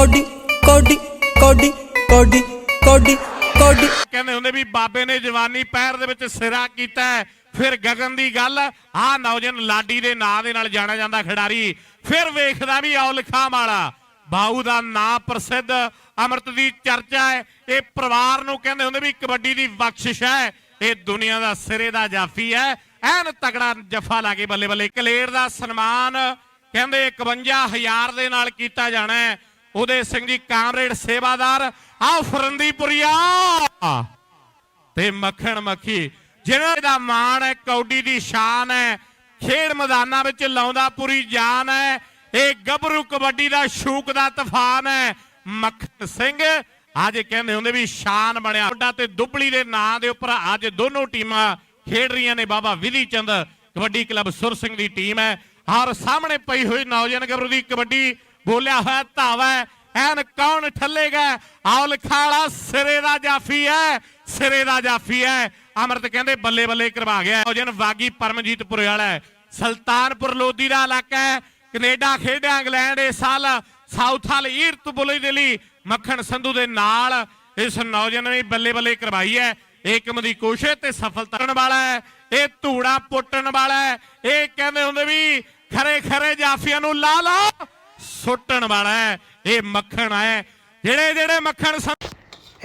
Cody ਕੋਡੀ ਕੋਡੀ ਕੋਡੀ ਕੋਡੀ ਕੋਡੀ। ਕਹਿੰਦੇ ਹੁੰਦੇ ਵੀ ਬਾਬੇ ਨੇ ਜਵਾਨੀ ਪੈਰ ਦੇ ਵਿੱਚ ਸਿਰਾ ਕੀਤਾ ਫਿਰ ਗਗਨ ਦੀ ਗੱਲ ਆਹ ਨੌਜਵਾਨ ਲਾਡੀ ਦੇ ਨਾਂ ਦੇ ਨਾਲ ਜਾਣਿਆ ਜਾਂਦਾ ਖਿਡਾਰੀ। ਫਿਰ ਵੇਖਦਾ ਵੀ ਔਲਖਾਂ ਵਾਲਾ। ਬਾਊ ਦਾ ਨਾਂ ਪ੍ਰਸਿੱਧ, ਅਮਰਤ ਦੀ ਚਰਚਾ ਹੈ। ਇਹ ਪਰਿਵਾਰ ਨੂੰ ਕਹਿੰਦੇ ਹੁੰਦੇ ਵੀ ਕਬੱਡੀ ਦੀ ਬਖਸ਼ਿਸ਼ ਹੈ। ਇਹ ਦੁਨੀਆ ਦਾ ਸਿਰੇ ਦਾ ਜਾਫੀ ਹੈ। ਐਨ ਤਗੜਾ ਜਫਾ ਲਾ ਕੇ ਬੱਲੇ ਬੱਲੇ ਕਲੇਰ ਦਾ ਸਨਮਾਨ ਕਹਿੰਦੇ 51000 ਦੇ ਨਾਲ ਕੀਤਾ ਜਾਣਾ ਹੈ। ਉਦੇ ਸਿੰਘ ਜੀ ਕਾਮਰੇਡ ਸੇਵਾਦਾਰ ਆਹ ਫਰੰਦੀਪੁਰੀਆ। ਤੇ ਮੱਖਣ ਮੱਖੀ ਜਿਹਨਾਂ ਦਾ ਮਾਣ ਹੈ, ਕੌਡੀ ਦੀ ਸ਼ਾਨ ਹੈ, ਖੇਡ ਮੈਦਾਨਾਂ ਵਿੱਚ ਲਾਉਂਦਾ ਪੂਰੀ ਜਾਨ ਹੈ, ਇਹ ਗੱਭਰੂ ਕਬੱਡੀ ਦਾ ਸ਼ੂਕ ਦਾ ਤੂਫਾਨ ਹੈ। ਮੱਖਣ ਸਿੰਘ, ਅੱਜ ਕਹਿੰਦੇ ਹੁੰਦੇ ਵੀ ਸ਼ਾਨ ਬਣਿਆ। ਵੱਡਾ ਤੇ ਦੁੱਬਲੀ ਦੇ ਨਾਂ ਦੇ ਉੱਪਰ ਅੱਜ ਦੋਨੋਂ ਟੀਮਾਂ ਖੇਡ ਰਹੀਆਂ ਨੇ, ਬਾਬਾ ਵਿਧੀ ਚੰਦ ਕਬੱਡੀ ਕਲੱਬ ਸੁਰ ਸਿੰਘ ਦੀ ਟੀਮ ਹੈ। ਔਰ ਸਾਹਮਣੇ ਪਈ ਹੋਈ ਨੌਜਵਾਨ ਗੱਭਰੂ ਦੀ ਕਬੱਡੀ ਬੋਲਿਆ ਹੋਇਆ ਧਾਵਾ, ਐਨ ਕੌਣ ਠੱਲੇਗਾ? ਔਲ ਖਾਲਾ ਸਿਰੇ ਦਾ ਜਾਫੀ ਹੈ ਸਿਰੇ ਦਾ ਜਾਫੀ ਹੈ ਅਮਰਤ ਕਹਿੰਦੇ ਬੱਲੇ ਬੱਲੇ ਕਰਵਾ ਗਿਆ। ਨੌਜਵਾਨ ਵਾਗੀ ਪਰਮਜੀਤਪੁਰ ਵਾਲਾ ਸੁਲਤਾਨਪੁਰ ਲੋਧੀ ਦਾ ਇਲਾਕਾ ਹੈ ਕੈਨੇਡਾ ਖੇਡਿਆ ਇੰਗਲੈਂਡ ਇਸ ਸਾਲ। ਸਾਊਥ ਹਾਲ ਈਰਤ ਬੁਲੇ ਦੇ ਲਈ ਮੱਖਣ ਸੰਧੂ ਦੇ ਨਾਲ ਇਸ ਨੌਜਵਾਨ ਨੇ ਬੱਲੇ ਬੱਲੇ ਕਰਵਾਈ ਹੈ ਏਕਮ ਦੀ ਕੋਸ਼ਿਸ਼ ਤੇ ਸਫਲਤਾ ਕਰਨ ਵਾਲਾ ਹੈ ਇਹ ਧੂੜਾ ਪੁੱਟਣ ਵਾਲਾ ਹੈ ਇਹ ਕਹਿੰਦੇ ਹੁੰਦੇ ਵੀ ਖਰੇ ਖਰੇ ਜਾਫੀਆਂ ਨੂੰ ਲਾ ਲਾ ਸੁੱਟਣ ਵਾਲਾ ਹੈ, ਇਹ ਮੱਖਣ ਹੈ। ਜਿਹੜੇ ਜਿਹੜੇ ਮੱਖਣ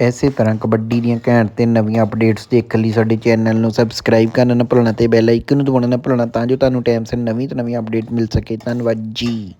ਐਸੇ ਤਰ੍ਹਾਂ ਕਬੱਡੀ ਦੀਆਂ ਘੈਂਟ ਤੇ ਨਵੀਆਂ ਅਪਡੇਟਸ ਦੇਖਣ ਲਈ ਸਾਡੇ ਚੈਨਲ ਨੂੰ ਸਬਸਕ੍ਰਾਈਬ ਕਰਨਾ ਨਾ ਭੁੱਲਣਾ ਤੇ ਬੈਲ ਆਈਕਨ ਨੂੰ ਦਬਾਉਣਾ ਨਾ ਭੁੱਲਣਾ ਤਾਂ ਜੋ ਤੁਹਾਨੂੰ ਟਾਈਮ ਸਿਰ ਨਵੀਂ ਤੋਂ ਨਵੀਂ ਅਪਡੇਟ ਮਿਲ ਸਕੇ। ਧੰਨਵਾਦ ਜੀ।